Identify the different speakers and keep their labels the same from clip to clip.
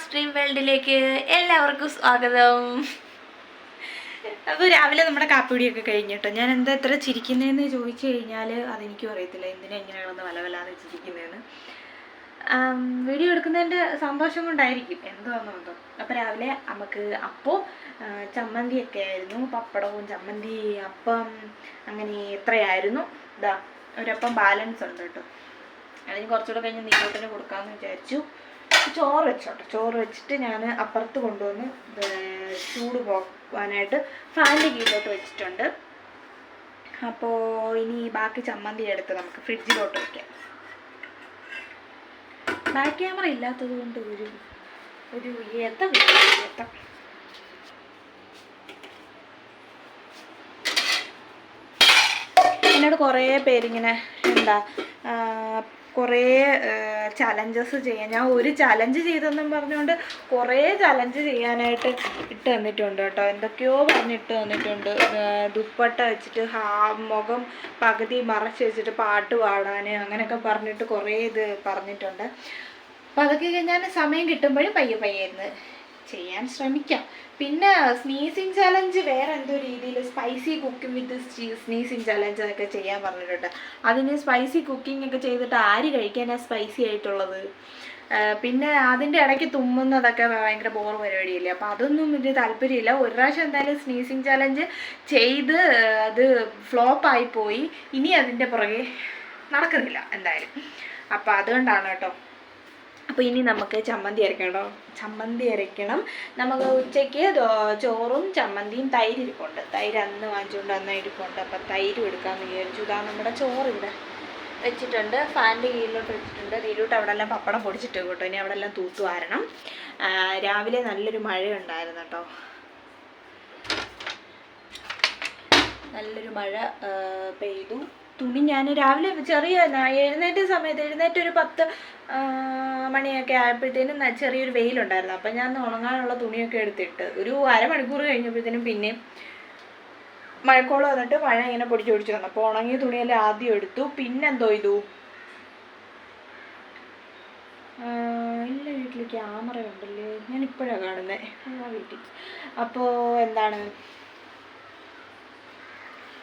Speaker 1: Stream വേൾഡിലേക്ക് എല്ലാവർക്കും സ്വാഗതം. അപ്പോൾ രാവിലെ നമ്മുടെ കാപ്പിടിയൊക്കെ കഴിഞ്ഞിട്ടോ ഞാൻ എന്താ ഇത്ര ചിരിക്കുന്നതെന്ന് ചോദിച്ചു കഴിഞ്ഞാൽ അതെനിക്കും അറിയത്തില്ല. എന്തിനാ ഇങ്ങനെയാണെന്ന് വല വല്ലാതെ ചിരിക്കുന്നതെന്ന് വീഡിയോ എടുക്കുന്നതിന്റെ സന്തോഷം കൊണ്ടായിരിക്കും. എന്തോന്നോ എന്തോ. അപ്പോൾ രാവിലെ നമുക്ക് അപ്പോൾ ചമ്മന്തിയൊക്കെ ആയിരുന്നു. പപ്പടവും ചമ്മന്തി അപ്പം അങ്ങനെ എത്രയായിരുന്നു ഇതാ ഒരപ്പം ബാലൻസ് ഉണ്ട് കേട്ടോ അതിന് കുറച്ചുകൂടെ കഴിഞ്ഞ് നീരോട്ടിന് കൊടുക്കാമെന്ന് വിചാരിച്ചു. ചോറ് വെച്ചോട്ടെ. ചോറ് വെച്ചിട്ട് ഞാൻ അപ്പുറത്ത് കൊണ്ടുവന്ന് ചൂട് പോകാനായിട്ട് ഫാനിന്റെ കീഴിലോട്ട് വെച്ചിട്ടുണ്ട്. അപ്പോൾ ഇനി ബാക്കി ചമ്മന്തി എടുത്ത് നമുക്ക് ഫ്രിഡ്ജിലോട്ട് വയ്ക്കാം ബാക്ക് ക്യാമറ ഇല്ലാത്തത് കൊണ്ട് ഒരു ഒരു ഏത്തം ഏത്തം എന്നോട് കുറേ പേരിങ്ങനെ എന്താ കുറേ ചലഞ്ചസ് ചെയ്യാൻ. ഞാൻ ഒരു ചലഞ്ച് ചെയ്തെന്നും പറഞ്ഞുകൊണ്ട് കുറേ ചലഞ്ച് ചെയ്യാനായിട്ട് ഇട്ട് തന്നിട്ടുണ്ട് കേട്ടോ. എന്തൊക്കെയോ പറഞ്ഞിട്ട് തന്നിട്ടുണ്ട്. ദുപ്പട്ട വെച്ചിട്ട് ഹാ മുഖം പകുതി മറച്ച് വെച്ചിട്ട് പാട്ട് പാടാൻ അങ്ങനെയൊക്കെ പറഞ്ഞിട്ട് കുറേ ഇത് പറഞ്ഞിട്ടുണ്ട്. അപ്പോൾ അതൊക്കെ ഞാൻ സമയം കിട്ടുമ്പോഴും പയ്യെ പയ്യെ ഇരുന്ന് ചെയ്യാൻ ശ്രമിക്കാം. പിന്നെ സ്നീസിങ് ചലഞ്ച് വേറെ എന്തോ രീതിയിൽ spicy cooking with sneezing challenge ഒക്കെ ചെയ്യാൻ പറഞ്ഞിട്ടുണ്ട്. അതിന് സ്പൈസി കുക്കിംഗ് ഒക്കെ ചെയ്തിട്ട് ആര് കഴിക്കാനാ സ്പൈസി ആയിട്ടുള്ളത്? പിന്നെ അതിന്റെ ഇടയ്ക്ക് തുമ്മുന്നതൊക്കെ ഭയങ്കര ബോർ പരിപാടിയില്ലേ? അപ്പോൾ അതൊന്നും വലിയ താല്പര്യമില്ല. ഒരു പ്രാവശ്യം എന്തായാലും സ്നീസിങ് ചലഞ്ച് ചെയ്ത് അത് ഫ്ലോപ്പായി പോയി. ഇനി അതിന്റെ പുറകെ നടക്കുന്നില്ല എന്തായാലും. അപ്പോൾ അതുകൊണ്ടാണ് കേട്ടോ. അപ്പോൾ ഇനി നമുക്ക് ചമ്മന്തി അരക്കണം ചമ്മന്തി അരയ്ക്കണം നമുക്ക് ഉച്ചയ്ക്ക് ചോറും ചമ്മന്തിയും തൈര് ഇരിപ്പുണ്ട്. തൈര് അന്ന് വാങ്ങിച്ചുകൊണ്ട് അന്ന് ഇരിപ്പുണ്ട്. അപ്പോൾ തൈര് എടുക്കാമെന്ന് വിചാരിച്ചു. ഇതാ നമ്മുടെ ചോറ് ഇവിടെ വെച്ചിട്ടുണ്ട്. ഫാനിന്റെ കീഴിലോട്ട് വെച്ചിട്ടുണ്ട്. നീലോട്ട് അവിടെ എല്ലാം പപ്പടം പൊടിച്ചിട്ട് കേട്ടോ ഇനി അവിടെ എല്ലാം തൂത്തു വാരണം. രാവിലെ നല്ലൊരു മഴ ഉണ്ടായിരുന്നു കേട്ടോ നല്ലൊരു മഴ പെയ്തു. തുണി ഞാൻ രാവിലെ ചെറിയ എഴുന്നേറ്റ സമയത്ത് എഴുന്നേറ്റ് ഒരു പത്ത് മണിയൊക്കെ ആയപ്പോഴത്തേനും ചെറിയൊരു വെയിലുണ്ടായിരുന്നു. അപ്പം ഞാൻ ഉണങ്ങാനുള്ള തുണിയൊക്കെ എടുത്തിട്ട് ഒരു അരമണിക്കൂർ കഴിഞ്ഞപ്പോഴത്തേനും പിന്നെയും മഴക്കോളം വന്നിട്ട് മഴ ഇങ്ങനെ പൊടിച്ച് പൊടിച്ച് വന്നു. അപ്പോൾ ഉണങ്ങിയ തുണിയെല്ലാം ആദ്യം എടുത്തു. പിന്നെ എന്തോ ചെയ്തു ഇല്ല വീട്ടിൽ ക്യാമറ ഉണ്ടല്ലേ? ഞാൻ ഇപ്പോഴാണ് കാണുന്നത് വീട്ടിൽ. അപ്പോൾ എന്താണ്?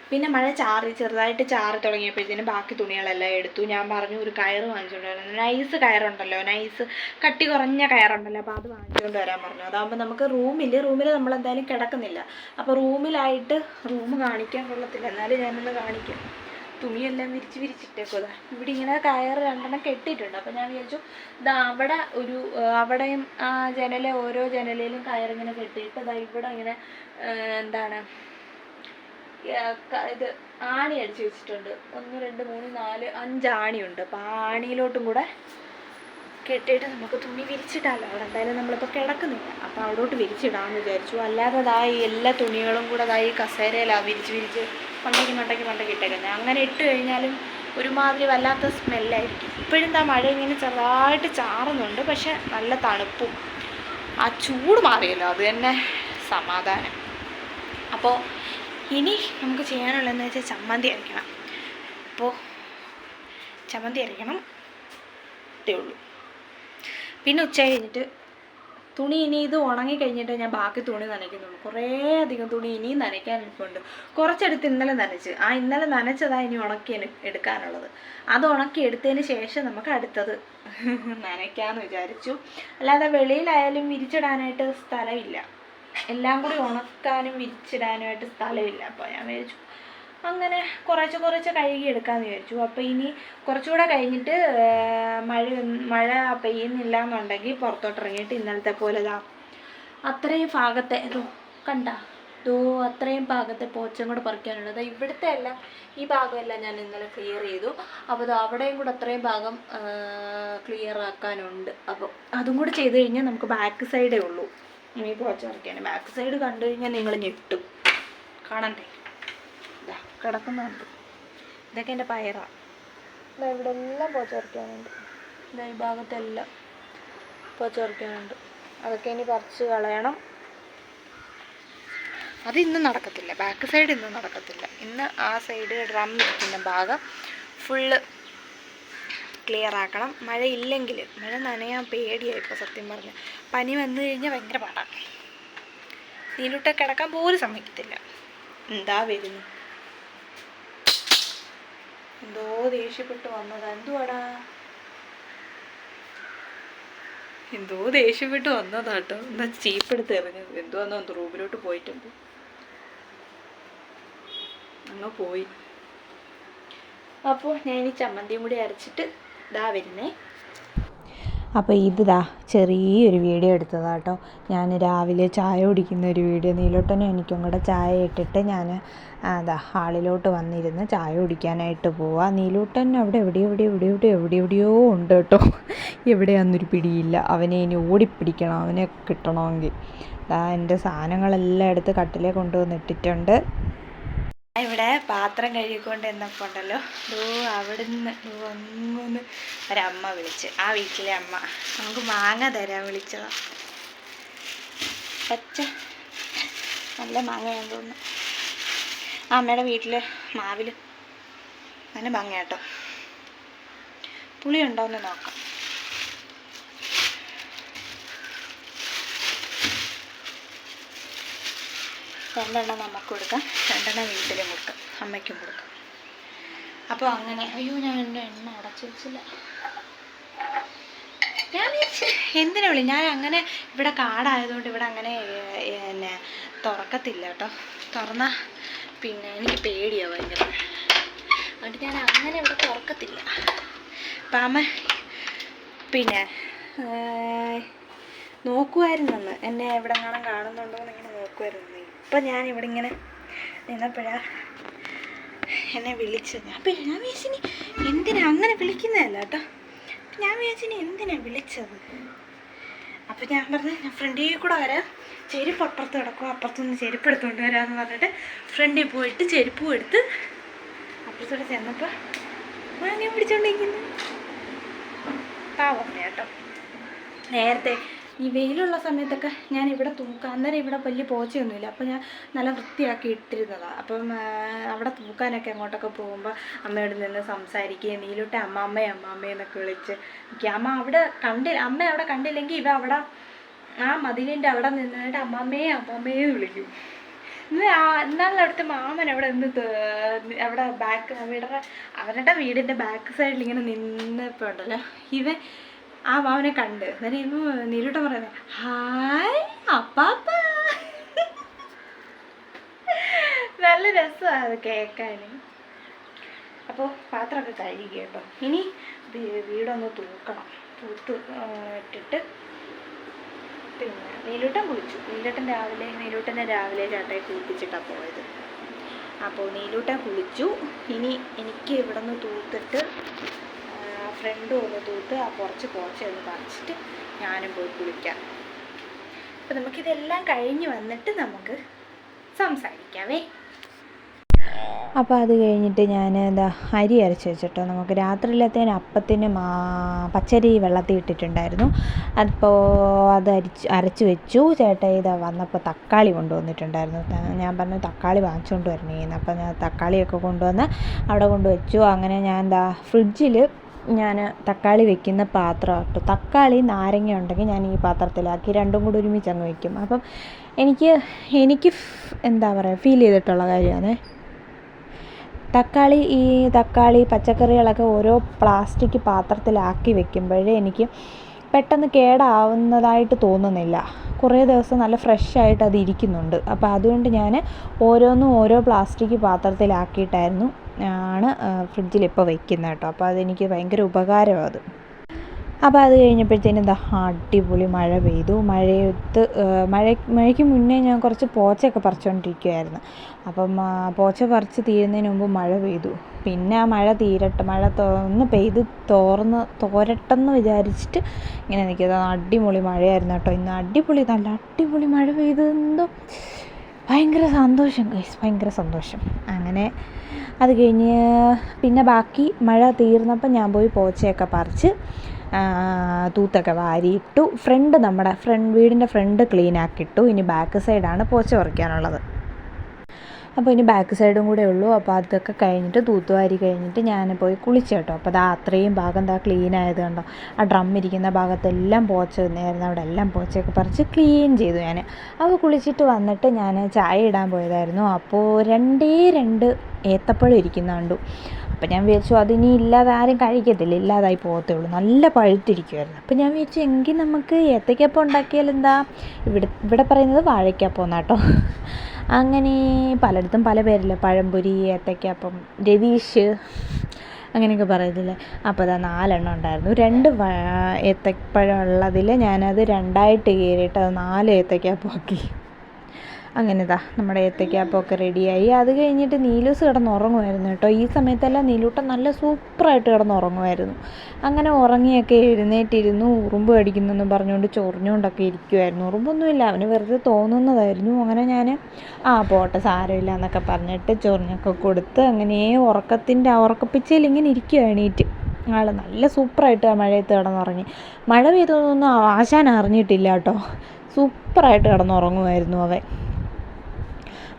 Speaker 1: പിന്നെ മഴ ചാറി ചെറുതായിട്ട് ചാറി തുടങ്ങിയപ്പോഴത്തേനും ബാക്കി തുണികളെല്ലാം എടുത്തു. ഞാൻ പറഞ്ഞു ഒരു കയറ് വാങ്ങിച്ചുകൊണ്ടുവരാൻ നൈസ് കയറുണ്ടല്ലോ നൈസ് കട്ടി കുറഞ്ഞ കയറുണ്ടല്ലോ അപ്പോൾ അത് വാങ്ങിച്ചുകൊണ്ട് വരാൻ പറഞ്ഞു. അതാകുമ്പോൾ നമുക്ക് റൂമിൽ റൂമിൽ നമ്മൾ എന്തായാലും കിടക്കുന്നില്ല. അപ്പോൾ റൂമിലായിട്ട് റൂം കാണിക്കാൻ കൊള്ളത്തില്ല. എന്നാലും ഞാനൊന്ന് കാണിക്കാം. തുണിയെല്ലാം വിരിച്ച് വിരിച്ചിട്ടേക്കോ ഇവിടെ ഇങ്ങനെ കയറ് രണ്ടെണ്ണം കെട്ടിയിട്ടുണ്ട്. അപ്പോൾ ഞാൻ വിചാരിച്ചു ഇതാ അവിടെ ഒരു അവിടെയും ആ ജനല ഓരോ ജനലയിലും കയറിങ്ങനെ കെട്ടിയിട്ട് ഇതാ ഇവിടെ ഇങ്ങനെ എന്താണ് ഇത് ആണി അടിച്ച് വെച്ചിട്ടുണ്ട്. ഒന്ന് രണ്ട് മൂന്ന് നാല് അഞ്ച് ആണിയുണ്ട്. അപ്പോൾ ആ ആണിയിലോട്ടും കൂടെ കെട്ടിയിട്ട് നമുക്ക് തുണി വിരിച്ചിടാമല്ലോ അവിടെ എന്തായാലും നമ്മളിപ്പോൾ കിടക്കുന്നില്ല. അപ്പോൾ അവിടോട്ട് വിരിച്ചിടാമെന്ന് വിചാരിച്ചു. അല്ലാതെ ദാ ഈ എല്ലാ തുണികളും കൂടെ ദാ ഈ കസേരയിലാണ് വിരിച്ച് വിരിച്ച് മണ്ടയ്ക്ക് മണ്ടയ്ക്ക് മണ്ടയ്ക്ക് ഇട്ടേക്കുന്നത് അങ്ങനെ ഇട്ട് കഴിഞ്ഞാലും ഒരുമാതിരി വല്ലാത്ത സ്മെല്ലായിരിക്കും. ഇപ്പോഴും താ മഴ ഇങ്ങനെ ചെറുതായിട്ട് ചാറുന്നുണ്ട്. പക്ഷെ നല്ല തണുപ്പും. ആ ചൂട് മാറിയല്ലോ. അത് തന്നെ സമാധാനം. അപ്പോൾ ഇനി നമുക്ക് ചെയ്യാനുള്ളതെന്ന് വെച്ചാൽ ചമ്മന്തി അരയ്ക്കണം അപ്പോൾ ചമ്മന്തി അരയ്ക്കണം ഇതേ ഉള്ളൂ. പിന്നെ ഉച്ച കഴിഞ്ഞിട്ട് തുണി ഇനി ഇത് ഉണങ്ങി കഴിഞ്ഞിട്ട് ഞാൻ ബാക്കി തുണി നനയ്ക്കുന്നുള്ളൂ കുറേ അധികം തുണി ഇനിയും നനയ്ക്കാൻ എനിക്കുണ്ട് കുറച്ചെടുത്ത് ഇന്നലെ നനച്ച്. ആ ഇന്നലെ നനച്ചതാണ് ഇനി ഉണക്കി എടുക്കാനുള്ളത്. അത് ഉണക്കി എടുത്തതിന് ശേഷം നമുക്ക് അടുത്തത് നനയ്ക്കാമെന്ന് വിചാരിച്ചു. അല്ലാതെ വെളിയിലായാലും വിരിച്ചിടാനായിട്ട് സ്ഥലമില്ല. എല്ലാം കൂടി ഉണക്കാനും വിരിച്ചിടാനുമായിട്ട് സ്ഥലമില്ല. അപ്പോൾ ഞാൻ വിചാരിച്ചു അങ്ങനെ കുറച്ച് കുറച്ച് കഴുകി എടുക്കാമെന്ന് വിചാരിച്ചു. അപ്പോൾ ഇനി കുറച്ചുകൂടെ കഴിഞ്ഞിട്ട് മഴ മഴ പെയ്യുന്നില്ല എന്നുണ്ടെങ്കിൽ പുറത്തോട്ട് ഇറങ്ങിയിട്ട് ഇന്നലത്തെ പോലെ ഇതാ. അത്രയും ഭാഗത്തെ ഇതോ കണ്ട? ഇതോ അത്രയും ഭാഗത്തെ പോച്ചം കൂടെ പറിക്കാനുള്ളത് ഇവിടുത്തെ എല്ലാം ഈ ഭാഗമെല്ലാം ഞാൻ ഇന്നലെ ക്ലിയർ ചെയ്തു. അപ്പോൾ അത് അവിടെയും കൂടെ അത്രയും ഭാഗം ക്ലിയർ ആക്കാനുണ്ട്. അപ്പോൾ അതും കൂടെ ചെയ്ത് കഴിഞ്ഞാൽ നമുക്ക് ബാക്ക് സൈഡേ ഉള്ളൂ. ഇനി പോച്ച പറിക്കാൻ ബാക്ക് സൈഡ് കണ്ടു കഴിഞ്ഞാൽ നിങ്ങൾ ഞെട്ടും കാണണ്ടേ? ഇതാ കിടക്കുന്നുണ്ട് ഇതൊക്കെ എന്റെ പയറാണ് ഇതാ ഇവിടെ എല്ലാം പോച്ച പറിക്കാനുണ്ട് ഇതാ ഈ ഭാഗത്തെല്ലാം പോച്ച പറിക്കാനുണ്ട് അതൊക്കെ ഇനി പറിച്ച് കളയണം. അത് ഇന്ന് നടക്കത്തില്ല. ബാക്ക് സൈഡ് ഇന്ന് നടക്കത്തില്ല. ഇന്ന് ആ സൈഡ് ഡ്രം ഇരിക്കുന്ന ഭാഗം ഫുള്ള് ക്ലിയർ ആക്കണം. മഴ ഇല്ലെങ്കിൽ മഴ നനയാൻ പേടിയായി ഇപ്പോൾ സത്യം പറഞ്ഞ. പനി വന്നു കഴിഞ്ഞാൽ ഭയങ്കര പാടാണ് നീലൂട്ട കിടക്കാൻ പോലും സമ്മതിക്കത്തില്ല. എന്താ വരുന്നു? എന്തോ ദേഷ്യപ്പെട്ട് വന്നത്. എന്തുവാടാ? എന്തോ ദേഷ്യപ്പെട്ട് വന്നതാട്ടോ. എന്നാ ചീപ്പെടുത്ത് എറിഞ്ഞത്? എന്തോന്നോ റൂമിലോട്ട് പോയിട്ടുണ്ട്. അങ്ങ് പോയി. അപ്പോൾ ഞാൻ ഈ ചമ്മന്തിയും കൂടി അരച്ചിട്ട് ഇതാ വരുന്നേ.
Speaker 2: അപ്പോൾ ഇതാ ചെറിയൊരു വീഡിയോ എടുത്തതാണ് കേട്ടോ. ഞാൻ രാവിലെ ചായ കുടിക്കുന്ന ഒരു വീഡിയോ. നീലോട്ടനും എനിക്കും കൂടെ ചായ ഇട്ടിട്ട് ഞാൻ അതാ ഹാളിലോട്ട് വന്നിരുന്ന് ചായ കുടിക്കാനായിട്ട് പോവാ. നീലൂട്ടൻ അവിടെ എവിടെ എവിടെ എവിടെ എവിടെ എവിടെ എവിടെയോ ഉണ്ട് കേട്ടോ. എവിടെയാണെന്നൊരു പിടിയില്ല. അവനെ ഇനി ഓടിപ്പിടിക്കണം. അവനെ കിട്ടണമെങ്കിൽ. എന്റെ സാധനങ്ങളെല്ലാം എടുത്ത് കട്ടിലേ കൊണ്ടുവന്നിട്ടിട്ടുണ്ട്
Speaker 1: ഇവിടെ പാത്രം കഴുകിക്കൊണ്ട് എന്നൊക്കെ ഉണ്ടല്ലോ. ഓ അവിടുന്ന് ദോ ഒരമ്മ വിളിച്ച്. ആ വീട്ടിലെ അമ്മ. നമുക്ക് മാങ്ങ തരാൻ വിളിച്ചതാ. പച്ച. നല്ല മാങ്ങയാന്ന് തോന്നുന്നു ആ അമ്മയുടെ വീട്ടിലെ മാവിൽ നല്ല മാങ്ങ കേട്ടോ പുളി എന്ന് നോക്കാം. രണ്ടെണ്ണം നമുക്ക് കൊടുക്കാം. രണ്ടെണ്ണം വീട്ടിലും കൊടുക്കാം അമ്മയ്ക്കും കൊടുക്കാം. അപ്പോൾ അങ്ങനെ. അയ്യോ ഞാൻ എന്റെ എണ്ണ അടച്ചു വെച്ചില്ല. ഞാൻ വിചാരിച്ചു എന്തിനാ വിളി? ഞാൻ അങ്ങനെ ഇവിടെ കാടായതുകൊണ്ട് ഇവിടെ അങ്ങനെ പിന്നെ തുറക്കത്തില്ല കേട്ടോ. തുറന്ന പിന്നെ എനിക്ക് പേടിയാണ് ഭയങ്കര. അതുകൊണ്ട് ഞാൻ അങ്ങനെ ഇവിടെ തുറക്കത്തില്ല. അപ്പം അമ്മ പിന്നെ നോക്കുമായിരുന്നെന്ന് എന്നെ എവിടെ കാണാൻ കാണുന്നുണ്ടോ എന്ന് ഇങ്ങനെ നോക്കുമായിരുന്നു ഞാൻ ഇവിടെ ഇങ്ങനെ നിന്നപ്പോഴാ എന്നെ വിളിച്ചത്. അപ്പം ഞാൻ വിചാരിച്ചിനി എന്തിനാ അങ്ങനെ വിളിക്കുന്നതല്ല കേട്ടോ. അപ്പം ഞാൻ വിചാരിച്ചിനി എന്തിനാ വിളിച്ചത്? അപ്പം ഞാൻ പറഞ്ഞു ഞാൻ ഫ്രണ്ടിൽ കൂടെ വരാം. ചെരുപ്പ് അപ്പുറത്ത് കിടക്കും. അപ്പുറത്തുനിന്ന് ചെരുപ്പ് എടുത്തുകൊണ്ട് വരാമെന്ന് പറഞ്ഞിട്ട് ഫ്രണ്ടിൽ പോയിട്ട് ചെരുപ്പും എടുത്ത് അപ്പുറത്തൂടെ ചെന്നപ്പോൾ ഞാൻ പിടിച്ചോണ്ടിരിക്കുന്നു. പാവം കേട്ടോ. നേരത്തെ ഈ വെയിലുള്ള സമയത്തൊക്കെ ഞാൻ ഇവിടെ തൂക്കാം അന്നേരം ഇവിടെ വലിയ പോച്ചയൊന്നുമില്ല. അപ്പോൾ ഞാൻ നല്ല വൃത്തിയാക്കി ഇട്ടിരുന്നതാണ് അപ്പം അവിടെ തൂക്കാനൊക്കെ അങ്ങോട്ടൊക്കെ പോകുമ്പോൾ അമ്മയോട് നിന്ന് സംസാരിക്കുകയും നീലോട്ടെ അമ്മാമ്മേ അമ്മാമ്മേ എന്നൊക്കെ വിളിച്ച് നിൽക്കുക അമ്മ അവിടെ കണ്ടില്ല അമ്മ അവിടെ കണ്ടില്ലെങ്കിൽ ഇവ അവിടെ ആ മതിലിന്റെ അവിടെ നിന്നിട്ട് അമ്മാമ്മേ അമ്മാമ്മേ വിളിക്കും. ഇന്നാളെ അവിടുത്തെ മാമൻ അവിടെ നിന്ന് അവിടെ ബാക്ക് അവരുടെ അവരുടെ വീടിന്റെ ബാക്ക് സൈഡിൽ ഇങ്ങനെ നിന്നപ്പോൾ ഉണ്ടല്ലോ ഇവൻ ആ വാവനെ കണ്ട്. എന്നിട്ട് നീലൂട്ട പറയുന്നത് ഹായ് അപ്പാപ്പ. നല്ല രസമാണ് അത് കേൾക്കാൻ അപ്പോൾ പാത്രമൊക്കെ കഴുകി കേട്ടോ. ഇനി വീടൊന്ന് തൂക്കണം. തൂത്ത് ഇട്ടിട്ട് പിന്നെ നീലൂട്ടൻ കുളിച്ചു. നീലൂട്ടൻ രാവിലെ നീലൂട്ടനെ രാവിലെ ചേട്ടായി കുളിപ്പിച്ചിട്ടാണ് പോയത്. അപ്പോൾ നീലൂട്ടൻ കുളിച്ചു. ഇനി എനിക്ക് ഇവിടെ നിന്ന് തൂത്തിട്ട് ഫ്രണ്ടും ഒന്ന് തൂത്ത് ആ കുറച്ച് പോച്ച ഒന്ന് പറിച്ചിട്ട് ഞാനും പോയി കുളിക്കാം. അപ്പം നമുക്കിതെല്ലാം കഴിഞ്ഞ് വന്നിട്ട് നമുക്ക് സംസാരിക്കാവേ.
Speaker 2: അപ്പോൾ അത് കഴിഞ്ഞിട്ട് ഞാൻ എന്താ അരി അരച്ച് വെച്ചിട്ടോ. നമുക്ക് രാത്രിയിലത്തേന് അപ്പത്തിന് പച്ചരി വെള്ളത്തിൽ ഇട്ടിട്ടുണ്ടായിരുന്നു. അപ്പോൾ അത് അരിച്ച് അരച്ച് വെച്ചു. ചേട്ടാ ഇത് വന്നപ്പോൾ തക്കാളി കൊണ്ടുവന്നിട്ടുണ്ടായിരുന്നു. ഞാൻ പറഞ്ഞു തക്കാളി വാങ്ങിച്ചുകൊണ്ട് വരണേന്ന്. അപ്പോൾ ഞാൻ തക്കാളിയൊക്കെ കൊണ്ടുവന്ന് അവിടെ കൊണ്ടുവച്ചു. അങ്ങനെ ഞാൻ എന്താ ഫ്രിഡ്ജിൽ ഞാൻ തക്കാളി വെക്കുന്ന പാത്രം ആട്ടോ. തക്കാളി നാരങ്ങ ഉണ്ടെങ്കിൽ ഞാൻ ഈ പാത്രത്തിലാക്കി. രണ്ടും കൂടി ഒരുമിച്ച് അങ്ങ് വെക്കും. അപ്പം എനിക്ക് എനിക്ക് എന്താ പറയുക ഫീൽ ചെയ്തിട്ടുള്ള കാര്യമാണ്. തക്കാളി ഈ തക്കാളി പച്ചക്കറികളൊക്കെ ഓരോ പ്ലാസ്റ്റിക് പാത്രത്തിലാക്കി വെക്കുമ്പോഴേ എനിക്ക് പെട്ടെന്ന് കേടാവുന്നതായിട്ട് തോന്നുന്നില്ല. കുറേ ദിവസം നല്ല ഫ്രഷ് ആയിട്ട് അത് ഇരിക്കുന്നുണ്ട്. അപ്പോൾ അതുകൊണ്ട് ഞാൻ ഓരോന്നും ഓരോ പ്ലാസ്റ്റിക് പാത്രത്തിലാക്കിയിട്ടായിരുന്നു ആണ് ഫ്രിഡ്ജിൽ ഇപ്പോൾ വെക്കുന്നത് കേട്ടോ. അപ്പോൾ അതെനിക്ക് ഭയങ്കര ഉപകാരമാണ് അത്. അപ്പോൾ അത് കഴിഞ്ഞപ്പോഴത്തേനും എന്താ അടിപൊളി മഴ പെയ്തു. മഴയത്ത് മഴ മഴയ്ക്ക് മുന്നേ ഞാൻ കുറച്ച് പോച്ചയൊക്കെ പറിച്ചുകൊണ്ടിരിക്കുമായിരുന്നു അപ്പം പോച്ച പറിച്ച് തീരുന്നതിന് മുമ്പ് മഴ പെയ്തു. പിന്നെ ആ മഴ തീരട്ടെ മഴ ഒന്ന് പെയ്ത് തോർന്ന് തോരട്ടെന്ന് വിചാരിച്ചിട്ട് ഇങ്ങനെ നിൽക്കുന്നത് അടിപൊളി മഴയായിരുന്നു കേട്ടോ ഇന്ന്. അടിപൊളി നല്ല അടിപൊളി മഴ പെയ്തെന്തോ ഭയങ്കര സന്തോഷം ഭയങ്കര സന്തോഷം. അങ്ങനെ അത് കഴിഞ്ഞ് പിന്നെ ബാക്കി മഴ തീർന്നപ്പോൾ ഞാൻ പോയി പോച്ചയൊക്കെ പറിച്ച് തൂത്തൊക്കെ വാരിയിട്ടു ഫ്രണ്ട് നമ്മുടെ ഫ്രണ്ട് വീടിന്റെ ഫ്രണ്ട് ക്ലീൻ ആക്കിയിട്ടു ഇനി ബാക്ക് സൈഡാണ് പോച്ച പറിക്കാനുള്ളത്. അപ്പോൾ ഇനി ബാക്ക് സൈഡും കൂടെ ഉള്ളൂ. അപ്പോൾ അതൊക്കെ കഴിഞ്ഞിട്ട് തൂത്തുവാരി കഴിഞ്ഞിട്ട് ഞാൻ പോയി കുളിച്ചു കേട്ടോ. അപ്പോൾ ദാ അത്രയും ഭാഗം ദാ ക്ലീൻ ആയത് കണ്ടോ. ആ ഡ്രം ഇരിക്കുന്ന ഭാഗത്തെല്ലാം പോച്ച നേരുന്ന അവിടെ എല്ലാം പോച്ചയൊക്കെ പറിച്ച് ക്ലീൻ ചെയ്തു ഞാൻ അപ്പോൾ കുളിച്ചിട്ട് വന്നിട്ട് ഞാൻ ചായ ഇടാൻ പോയതായിരുന്നു. അപ്പോൾ രണ്ടേ രണ്ട് ഏത്തപ്പഴം ഇരിക്കുന്ന കണ്ടു. അപ്പം ഞാൻ വിചാരിച്ചു അതിനി ഇല്ലാതെ ആരും കഴിക്കത്തില്ല. ഇല്ലാതായി പോകത്തേ ഉള്ളൂ. നല്ല പഴുത്തിരിക്കുമായിരുന്നു അപ്പം ഞാൻ വിചാരിച്ചു എങ്കിൽ നമുക്ക് ഏത്തയ്ക്കപ്പം ഉണ്ടാക്കിയാൽ എന്താ? ഇവിടെ ഇവിടെ പറയുന്നത് വാഴയ്ക്കപ്പം എന്നാട്ടോ. അങ്ങനെ പലയിടത്തും പല പേരില്ല? പഴംപൊരി ഏത്തയ്ക്കപ്പം രവീഷ് അങ്ങനെയൊക്കെ പറയത്തില്ലേ അപ്പോൾ അതാ നാലെണ്ണം ഉണ്ടായിരുന്നു. രണ്ട് ഏത്തപ്പഴം ഉള്ളതിൽ ഞാനത് രണ്ടായിട്ട് കീറിയിട്ട് അത് നാല് ഏത്തയ്ക്കാപ്പം ആക്കി അങ്ങനെ ഇതാ നമ്മുടെ ഏത്തക്കാപ്പൊക്കെ റെഡിയായി അത് കഴിഞ്ഞിട്ട് നീലൂസ് കിടന്ന് ഉറങ്ങുമായിരുന്നു കേട്ടോ. ഈ സമയത്തെല്ലാം നീലൂട്ടൻ നല്ല സൂപ്പറായിട്ട് കിടന്ന് ഉറങ്ങുമായിരുന്നു അങ്ങനെ ഉറങ്ങിയൊക്കെ എഴുന്നേറ്റിരുന്നു. ഉറുമ്പ് കടിക്കുന്നെന്ന് പറഞ്ഞുകൊണ്ട് ചൊറിഞ്ഞുകൊണ്ടൊക്കെ ഇരിക്കുമായിരുന്നു ഉറുമ്പൊന്നുമില്ല അവന് വെറുതെ തോന്നുന്നതായിരുന്നു. അങ്ങനെ ഞാൻ ആ പോട്ടെ സാരമില്ല എന്നൊക്കെ പറഞ്ഞിട്ട് ചൊറിഞ്ഞൊക്കെ കൊടുത്ത് അങ്ങനെ ഉറക്കത്തിന്റെ ഉറക്കപ്പിച്ചയിൽ ഇങ്ങനെ ഇരിക്കുക ആൾ നല്ല സൂപ്പറായിട്ട് ആ മഴയത്ത് കിടന്നുറങ്ങി. മഴ പെയ്തതൊന്നും ആശാൻ അറിഞ്ഞിട്ടില്ല കേട്ടോ. സൂപ്പറായിട്ട് കിടന്നുറങ്ങുമായിരുന്നു അവൻ.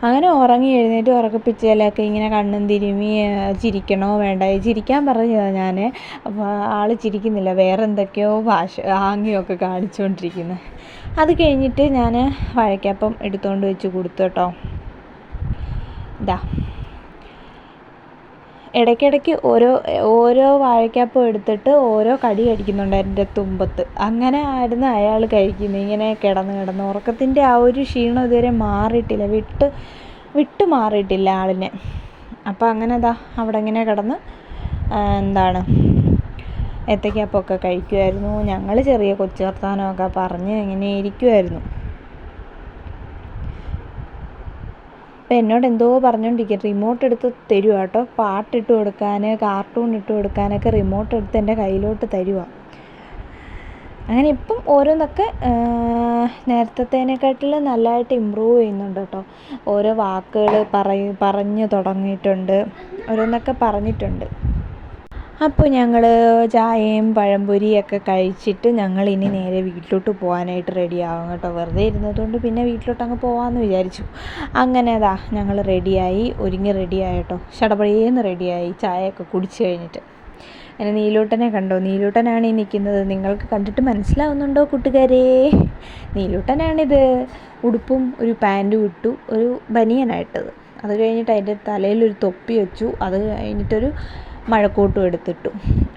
Speaker 2: അങ്ങനെ ഉറങ്ങി എഴുന്നേറ്റ് ഉറക്കിപ്പിച്ചാലൊക്കെ ഇങ്ങനെ കണ്ണും തിരുമ്മി ചിരിക്കണോ വേണ്ട. ചിരിക്കാൻ പറഞ്ഞതാണ് ഞാൻ അപ്പോൾ ആൾ ചിരിക്കുന്നില്ല. വേറെ എന്തൊക്കെയോ ഭാഷ ആംഗ്യമൊക്കെ കാണിച്ചുകൊണ്ടിരിക്കുന്നത് അത് കഴിഞ്ഞിട്ട് ഞാൻ വാഴയ്ക്കപ്പം എടുത്തുകൊണ്ട് വെച്ച് കൊടുത്തു കേട്ടോ. ഇതാ ഇടയ്ക്കിടയ്ക്ക് ഓരോ ഓരോ വാഴക്കാപ്പും എടുത്തിട്ട് ഓരോ കടി അടിക്കുന്നുണ്ട് എന്റെ തുമ്പത്ത്. അങ്ങനെ ആയിരുന്നു അയാൾ കഴിക്കുന്നത്. ഇങ്ങനെ കിടന്ന് കിടന്ന് ഉറക്കത്തിന്റെ ആ ഒരു ക്ഷീണം ഇതുവരെ മാറിയിട്ടില്ല. വിട്ട് വിട്ട് മാറിയിട്ടില്ല ആളിനെ. അപ്പോൾ അങ്ങനെ ദാ അവിടെ ഇങ്ങനെ കിടന്ന് എന്താണ് ഏത്തയ്ക്കാപ്പമൊക്കെ കഴിക്കുമായിരുന്നു. ഞങ്ങൾ ചെറിയ കൊച്ചു വർത്താനമൊക്കെ പറഞ്ഞ് ഇങ്ങനെ ഇരിക്കുമായിരുന്നു. അപ്പം എന്നോട് എന്തോ പറഞ്ഞുകൊണ്ടിരിക്കും റിമോട്ട് എടുത്ത് തരുക കേട്ടോ പാട്ടിട്ട് കൊടുക്കാൻ കാർട്ടൂൺ ഇട്ട് കൊടുക്കാനൊക്കെ റിമോട്ട് എടുത്ത് എന്റെ കയ്യിലോട്ട് തരുക അങ്ങനെ ഇപ്പം ഓരോന്നൊക്കെ നേരത്തേനേക്കാട്ടിൽ നല്ലതായിട്ട് ഇമ്പ്രൂവ് ചെയ്യുന്നുണ്ട് കേട്ടോ ഓരോ വാക്കുകൾ പറയ് പറഞ്ഞു തുടങ്ങിയിട്ടുണ്ട്. ഓരോന്നൊക്കെ പറഞ്ഞിട്ടുണ്ട്. അപ്പോൾ ഞങ്ങൾ ചായയും പഴംപൊരിയൊക്കെ കഴിച്ചിട്ട് ഞങ്ങൾ ഇനി നേരെ വീട്ടിലോട്ട് പോകാനായിട്ട് റെഡി ആവും കേട്ടോ. വെറുതെ ഇരുന്നതുകൊണ്ട് പിന്നെ വീട്ടിലോട്ട് അങ്ങ് പോകാമെന്ന് വിചാരിച്ചു. അങ്ങനെ അതാ ഞങ്ങൾ റെഡിയായി ഒരുങ്ങി റെഡിയായി കേട്ടോ ഷടപടിയേന്ന് റെഡിയായി ചായയൊക്കെ കുടിച്ച് കഴിഞ്ഞിട്ട്. എന്നെ നീലൂട്ടനെ കണ്ടോ? നീലൂട്ടനാണ് ഈ നിൽക്കുന്നത് നിങ്ങൾക്ക് കണ്ടിട്ട് മനസ്സിലാവുന്നുണ്ടോ കൂട്ടുകാരേ? നീലൂട്ടനാണിത്. ഉടുപ്പും ഒരു പാന്റും ഇട്ടു. ഒരു ബനിയനായിട്ടത്. അത് കഴിഞ്ഞിട്ട് അതിന്റെ തലയിലൊരു തൊപ്പി വെച്ചു. അത് കഴിഞ്ഞിട്ടൊരു മഴക്കോട്ടും എടുത്തിട്ടു.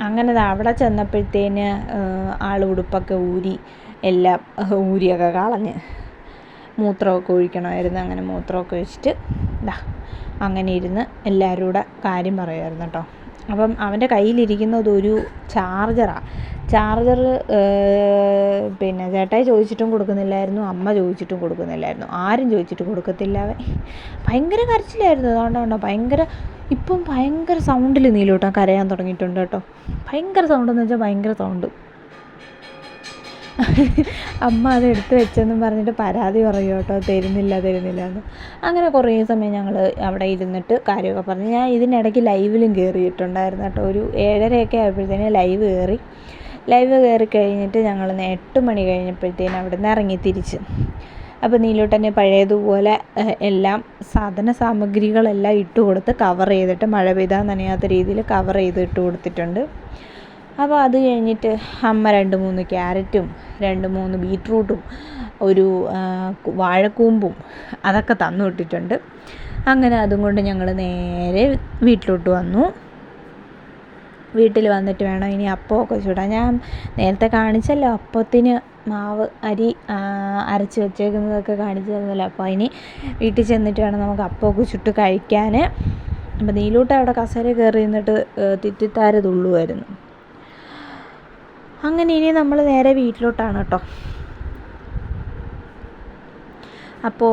Speaker 2: അങ്ങനെ അവിടെ ചെന്നപ്പോഴത്തേന് ആൾ ഉടുപ്പൊക്കെ ഊരി എല്ലാം ഊരിയൊക്കെ കളഞ്ഞ് മൂത്രമൊക്കെ ഒഴിക്കണമായിരുന്നു. അങ്ങനെ മൂത്രമൊക്കെ ഒഴിച്ചിട്ട് ഇതാ അങ്ങനെ ഇരുന്ന് എല്ലാവരും കൂടെ കാര്യം പറയുമായിരുന്നു കേട്ടോ. അപ്പം അവന്റെ കയ്യിലിരിക്കുന്നത് ഒരു ചാർജറാണ് ചാർജർ പിന്നെ ചേട്ടായി ചോദിച്ചിട്ടും കൊടുക്കുന്നില്ലായിരുന്നു അമ്മ ചോദിച്ചിട്ടും കൊടുക്കുന്നില്ലായിരുന്നു. ആരും ചോദിച്ചിട്ട് കൊടുക്കത്തില്ല അവൻ. ഭയങ്കര കരച്ചിലായിരുന്നു. അതുകൊണ്ടാണോ കണ്ടോ ഭയങ്കര ഇപ്പം ഭയങ്കര സൗണ്ടിൽ നീലോട്ടാ കരയാൻ തുടങ്ങിയിട്ടുണ്ട് കേട്ടോ. ഭയങ്കര സൗണ്ട് എന്ന് വെച്ചാൽ ഭയങ്കര സൗണ്ട് അമ്മ അത് എടുത്ത് വെച്ചെന്നും പറഞ്ഞിട്ട് പരാതി പറയും കേട്ടോ തരുന്നില്ല തരുന്നില്ല എന്ന്. അങ്ങനെ കുറേ സമയം ഞങ്ങൾ അവിടെ ഇരുന്നിട്ട് കാര്യമൊക്കെ പറഞ്ഞു. ഞാൻ ഇതിനിടയ്ക്ക് ലൈവിലും കയറിയിട്ടുണ്ടായിരുന്നു കേട്ടോ. ഒരു ഏഴരയൊക്കെ ആയപ്പോഴത്തേനും ലൈവ് കയറി ലൈവ് കയറി കഴിഞ്ഞിട്ട് ഞങ്ങൾ എട്ട് മണി കഴിഞ്ഞപ്പോഴത്തേനും അവിടെ നിന്ന് ഇറങ്ങി തിരിച്ച്. അപ്പോൾ നീലോട്ടനെ പഴയതുപോലെ എല്ലാം സാധന സാമഗ്രികളെല്ലാം ഇട്ട് കൊടുത്ത് കവർ ചെയ്തിട്ട് മഴ പെയ്താൽ നനയാത്ത രീതിയിൽ കവർ ചെയ്ത് ഇട്ട് കൊടുത്തിട്ടുണ്ട്. അപ്പോൾ അത് കഴിഞ്ഞിട്ട് അമ്മ രണ്ട് മൂന്ന് ക്യാരറ്റും രണ്ട് മൂന്ന് ബീട്രൂട്ടും ഒരു വാഴക്കൂമ്പും അതൊക്കെ തന്നു വിട്ടിട്ടുണ്ട് അങ്ങനെ അതും കൊണ്ട് ഞങ്ങൾ നേരെ വീട്ടിലോട്ട് വന്നു. വീട്ടിൽ വന്നിട്ട് വേണം. ഇനി അപ്പമൊക്കെ ചൂടാൻ ഞാൻ നേരത്തെ കാണിച്ചല്ലോ അപ്പത്തിന് മാവ് അരി അരച്ച് വെച്ചേക്കുന്നതൊക്കെ കാണിച്ചു തന്നല്ലോ അപ്പോൾ ഇനി വീട്ടിൽ ചെന്നിട്ട് വേണം നമുക്ക് അപ്പമൊക്കെ ചുട്ട് കഴിക്കാൻ അപ്പോൾ നീലൂട്ട് അവിടെ കസേര കയറി നിന്നിട്ട് തിത്തിത്താര തുള്ളുമായിരുന്നു അങ്ങനെ ഇനി നമ്മൾ നേരെ വീട്ടിലോട്ടാണ് കേട്ടോ. അപ്പോൾ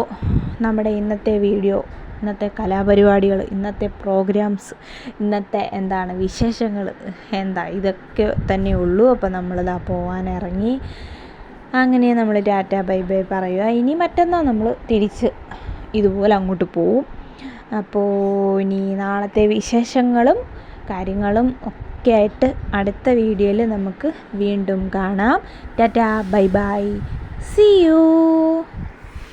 Speaker 2: നമ്മുടെ ഇന്നത്തെ വീഡിയോ ഇന്നത്തെ കലാപരിപാടികൾ ഇന്നത്തെ പ്രോഗ്രാംസ് ഇന്നത്തെ എന്താണ് വിശേഷങ്ങൾ എന്താ ഇതൊക്കെ തന്നെ ഉള്ളൂ. അപ്പോൾ നമ്മളിതാ പോകാൻ ഇറങ്ങി അങ്ങനെ നമ്മൾ ടാറ്റ ബൈ ബൈ പറയുക. ഇനി മറ്റന്നാൾ നമ്മൾ തിരിച്ച് ഇതുപോലെ അങ്ങോട്ട് പോവും. അപ്പോൾ ഇനി നാളത്തെ വിശേഷങ്ങളും കാര്യങ്ങളും ഒക്കെ ആയിട്ട് അടുത്ത വീഡിയോയിൽ നമുക്ക് വീണ്ടും കാണാം. Tata bye bye. See you